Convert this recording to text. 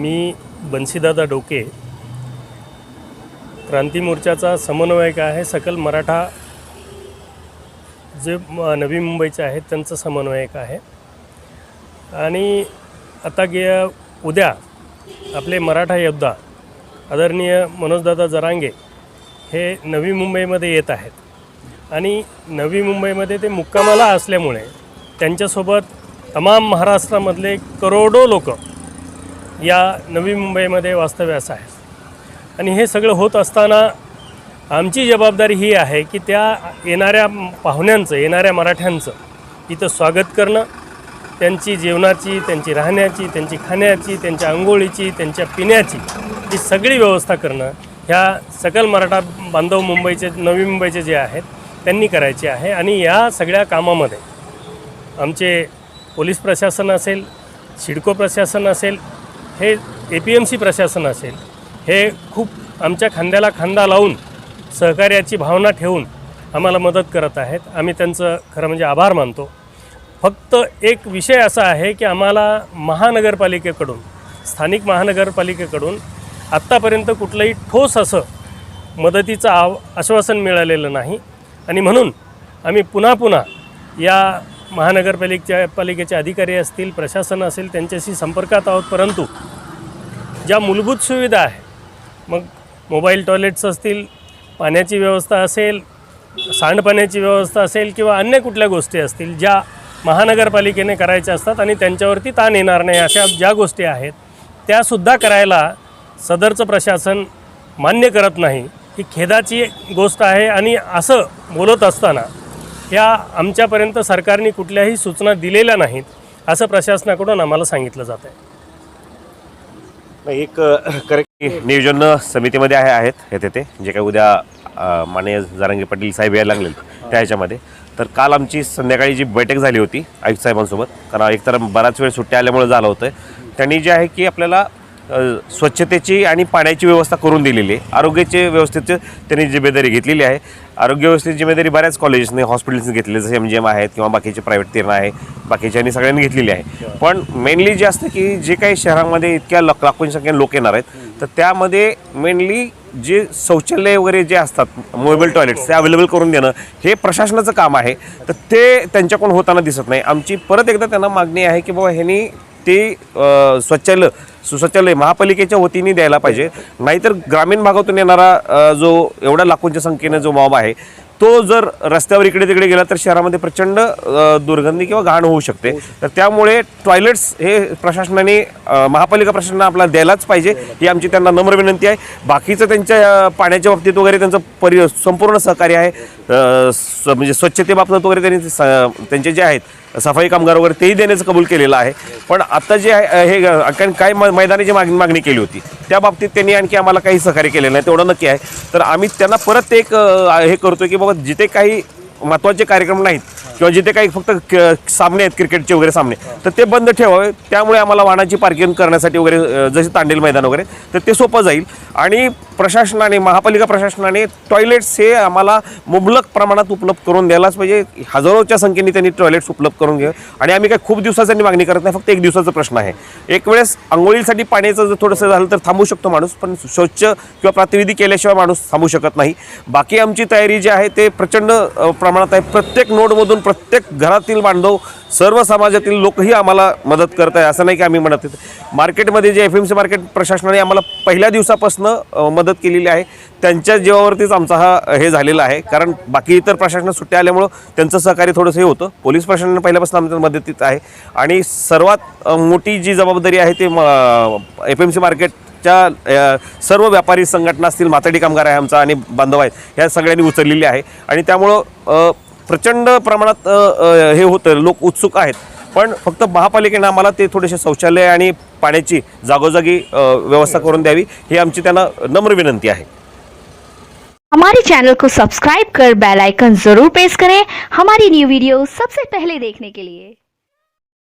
मी बन्सीदादा डोके. क्रांती मोर्चाचा समन्वयक आहे सकल मराठा जे नवी मुंबईचे आहेत त्यांचं समन्वयक आहे. आणि आता गे उद्या आपले मराठा योद्धा आदरणीय मनोजदादा जरांगे हे नवी मुंबईमध्ये येत आहेत. आणि नवी मुंबईमध्ये ते मुक्कामाला असल्यामुळे त्यांच्यासोबत तमाम महाराष्ट्रामधले करोडो लोक या नवी मुंबईमध्ये वास्तव्यास आहे. आणि हे सगळं होत असताना आमची जबाबदारी ही आहे की त्या येणाऱ्या पाहुण्यांचं येणाऱ्या मराठ्यांचं इथं स्वागत करणं त्यांची जेवणाची त्यांची राहण्याची त्यांची खाण्याची त्यांच्या आंघोळीची त्यांच्या पिण्याची ही सगळी व्यवस्था करणं ह्या सकल मराठा बांधव मुंबईचे नवी मुंबईचे जे आहेत त्यांनी करायचे आहे. आणि या सगळ्या कामामध्ये आमचे पोलीस प्रशासन असेल सिडको प्रशासन असेल हे ए पी एम सी प्रशासन असेल हे खूप आमच्या खांद्याला खांदा लावून सहकार्याची भावना ठेवून आम्हाला मदत करत आहेत. आम्ही त्यांचं खरं म्हणजे आभार मानतो. फक्त एक विषय असा आहे की आम्हाला महानगरपालिकेकडून स्थानिक महानगरपालिकेकडून आत्तापर्यंत कुठलंही ठोस असं मदतीचं आव आश्वासन मिळालेलं नाही. आणि म्हणून आम्ही पुन्हा पुन्हा या महानगरपालिकेच्या पालिकेचे अधिकारी असतील प्रशासन असेल त्यांच्याशी संपर्कात आहोत. परंतु ज्या मूलभूत सुविधा आहे मग मोबाईल टॉयलेट्स असतील पाण्याची व्यवस्था असेल सांडपाण्याची व्यवस्था असेल किंवा अन्य कुठल्या गोष्टी असतील ज्या महानगरपालिकेने करायच्या असतात आणि त्यांच्यावरती ताण येणार नाही अशा ज्या गोष्टी आहेत त्यासुद्धा करायला सदरचं प्रशासन मान्य करत नाही. ही खेदाची गोष्ट आहे आणि असं बोलत असताना या आमच्यापर्यंत सरकारने कुठल्याही सूचना दिलेल्या नाहीत असं प्रशासनाकडून आम्हाला सांगितलं जात आहे नाही, एक करेक्ट नियोजन समितीमध्ये आहे आहेत येथे ते जे काही उद्या माने माननीय जारंगे पाटील साहेब यायला लागले त्या ह्याच्यामध्ये. तर काल आमची संध्याकाळी जी बैठक झाली होती आयुक्त साहेबांसोबत कारण एकतर बराच वेळ सुट्ट्या आल्यामुळे झालं होतं. त्यांनी जे आहे की आपल्याला स्वच्छतेची आणि पाण्याची व्यवस्था करून दिलेली आहे. आरोग्याची व्यवस्थेची त्यांनी जिम्मेदारी घेतलेली आहे. आरोग्य व्यवस्थेची जिम्मेदारी बऱ्याच कॉलेजेसने हॉस्पिटल्सने घेतली जसे एम जी एम आहेत किंवा बाकीचे प्रायव्हेट तिरणं आहे. बाकीच्यांनी सगळ्यांनी घेतलेली आहे. पण मेनली जे असतं की जे काही शहरामध्ये इतक्या लाख लाखोंची संख्येने लोक येणार आहेत तर त्यामध्ये मेनली जे शौचालय वगैरे जे असतात मोबाईल टॉयलेट्स ते अवेलेबल करून देणं हे प्रशासनाचं काम आहे. तर ते त्यांच्याकडून होताना दिसत नाही. आमची परत एकदा त्यांना मागणी आहे की बाबा ह्यांनी ते स्वच्छालय सुशौचालय महापालिकेच्या वतीने द्यायला पाहिजे. नाहीतर ग्रामीण भागातून येणारा जो एवढ्या लाखोंच्या संख्येने जो मॉब आहे तो जर रस्त्यावर इकडे तिकडे गेला तर शहरामध्ये प्रचंड दुर्गंधी किंवा घाण होऊ शकते. तर त्यामुळे टॉयलेट्स हे प्रशासनाने महापालिका प्रशासनाने आपल्याला द्यायलाच पाहिजे. ही आमची त्यांना नम्र विनंती आहे. बाकीचं त्यांच्या पाण्याच्या बाबतीत वगैरे त्यांचं परि संपूर्ण सहकार्य आहे. म्हणजे स्वच्छतेबाबतीत वगैरे त्यांनी त्यांचे जे आहेत सफाई कामगार वगैरे तेही देण्याचं कबूल केलेलं आहे. पण आता जे आहे हे कारण काय म- मैदानाची मागणी मागणी केली होती त्या बाबतीत त्यांनी आणखी आम्हाला काही सहकार्य केलेलं नाही तेवढं नक्की आहे. तर आम्ही त्यांना परत एक हे करतो की बाबा जिथे काही महत्त्वाचे कार्यक्रम नाहीत किंवा जिथे काही फक्त क- सामने आहेत क्रिकेटचे वगैरे सामने तर ते बंद ठेवावे. त्यामुळे आम्हाला वाहनाची पार्किंग करण्यासाठी वगैरे जसे तांडेल मैदान वगैरे तर ते सोपं जाईल. आणि प्रशासनाने महापालिका प्रशासनाने टॉयलेट्स हे आम्हाला मुबलक प्रमाणात उपलब्ध करून द्यायलाच पाहिजे. हजारोच्या संख्येने त्यांनी टॉयलेट्स उपलब्ध करून घ्या आणि आम्ही काही खूप दिवसासाठी मागणी करत नाही फक्त एक दिवसाचा प्रश्न आहे. एक वेळेस आंघोळीसाठी पाण्याचं जर थोडंसं झालं तर थांबू शकतो माणूस पण स्वच्छ किंवा प्रातिनिधी केल्याशिवाय माणूस थांबू शकत नाही. बाकी आमची तयारी जी आहे ते प्रचंड प्रमाणात आहे. प्रत्येक नोडमधून प्रत्येक घरातील बांधव सर्व समाजातील लोकही आम्हाला मदत करत आहे असं नाही की आम्ही म्हणत आहे. मार्केटमध्ये जे एफ एम सी मार्केट प्रशासनाने आम्हाला पहिल्या दिवसापासून मदत केलेली आहे. त्यांच्या जीवावरतीच आमचा हा हे झालेला आहे. कारण बाकी इतर प्रशासनात सुट्ट्या आल्यामुळं त्यांचं सहकार्य थोडंसं हे होतं. पोलीस प्रशासनाने पहिल्यापासून आमच्या मदतीत आहे. आणि सर्वात मोठी जी जबाबदारी आहे ते एफ एम सी मार्केट च्या सर्व व्यापारी संघटना असतील माथाडी कामगार आहे आमचा आणि बांधव आहेत ह्या सगळ्यांनी उचललेली आहे. आणि त्यामुळं प्रचंड प्रमाणात हे होतं लोक उत्सुक आहेत. पण फक्त महापालिकेने आम्हाला ते थोडेसे शौचालय आणि पाण्याची जागोजागी व्यवस्था करून द्यावी ही आमची त्यांना नम्र विनंती आहे. हमारे चैनल को सब्सक्राइब कर बेल आइकन जरूर प्रेस करें। हमारी न्यू वीडियो सबसे पहले देखने के लिए।